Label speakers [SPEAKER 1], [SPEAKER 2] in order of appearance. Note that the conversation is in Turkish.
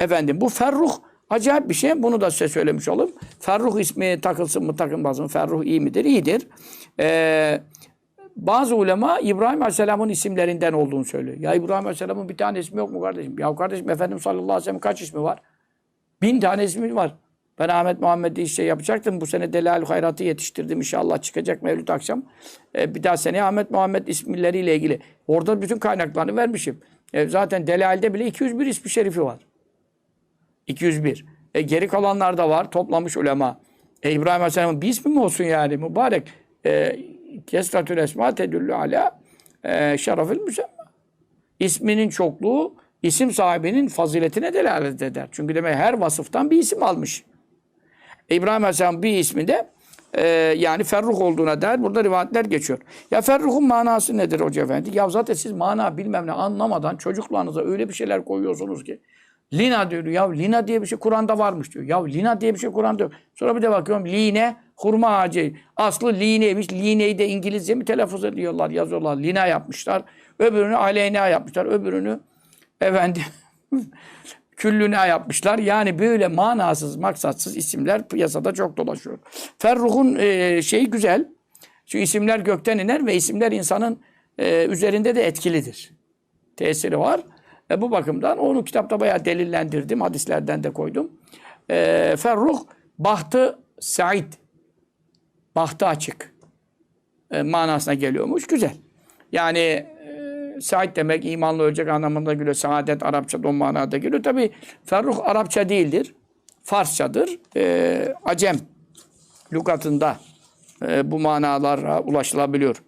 [SPEAKER 1] Efendim bu Ferruh acayip bir şey. Bunu da size söylemiş olayım. Ferruh ismi takılsın mı takılmasın mı? Ferruh iyi midir? İyidir. Ee, bazı ulema İbrahim Aleyhisselam'ın isimlerinden olduğunu söylüyor. Ya İbrahim Aleyhisselam'ın bir tane ismi yok mu kardeşim? Ya kardeşim Efendimiz sallallahu aleyhi ve sellem kaç ismi var? Bin tane ismi var. Ben Ahmet Muhammed'i işte yapacaktım. Bu sene Delal Hayrat'ı yetiştirdim. İnşallah çıkacak Mevlüt akşam. Ee, bir daha seneye Ahmet Muhammed isimleriyle ilgili. Orada bütün kaynaklarını vermişim. E, zaten Delal'de bile 201 ismi şerifi var. 201. E, geri kalanlar da var. Toplamış ulema. E, İbrahim Aleyhisselam'ın bir ismi mi olsun yani? Mübarek. E, Kesratül esma tedüllü ala e, şerefil müsemma. İsminin çokluğu isim sahibinin faziletine delalet eder. Çünkü demek her vasıftan bir isim almış. İbrahim Aleyhisselam bir isminde e, yani Ferruh olduğuna dair burada rivayetler geçiyor. Ya Ferruh'un manası nedir Hoca Efendi? Ya zaten siz mana bilmem ne anlamadan çocuklarınıza öyle bir şeyler koyuyorsunuz ki. Lina diyor. Ya lina diye bir şey Kur'an'da varmış diyor. Ya lina diye bir şey Kur'an'da yok. Sonra bir de bakıyorum line hurma ağacı. Aslı lineymiş. Lineyi de İngilizce mi telaffuz ediyorlar, yazıyorlar. Lina yapmışlar. Öbürünü aleyna yapmışlar. Öbürünü efendim küllüne yapmışlar. Yani böyle manasız, maksatsız isimler piyasada çok dolaşıyor. Ferruh'un e, şeyi güzel. Şu isimler gökten iner ve isimler insanın e, üzerinde de etkilidir. Tesiri var. E, bu bakımdan onu kitapta bayağı delillendirdim. Hadislerden de koydum. E, Ferruh, bahtı Said. Bahtı açık. E, manasına geliyormuş. Güzel. Yani e, Said demek imanlı ölecek anlamında geliyor. Saadet Arapça o manada geliyor. Tabi Ferruh Arapça değildir. Farsçadır. E, Acem lügatında e, bu manalara ulaşılabiliyor.